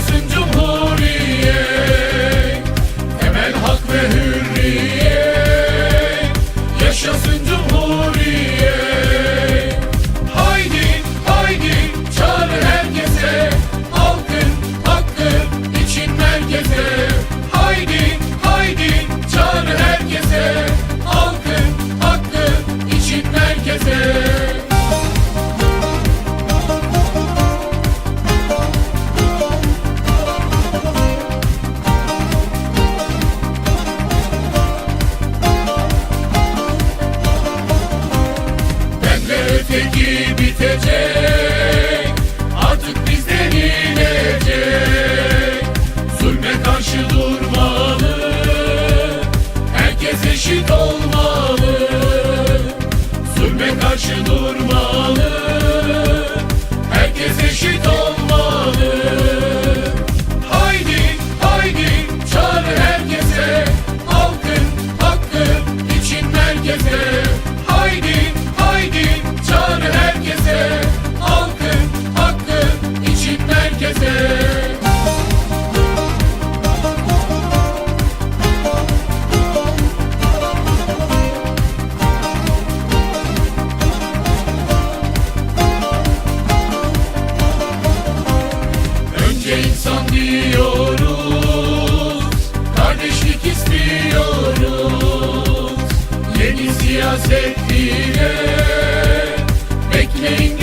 yaşasın Cumhuriyet Temel hak ve hürriyet. Yaşasın Cumhuriyet. name.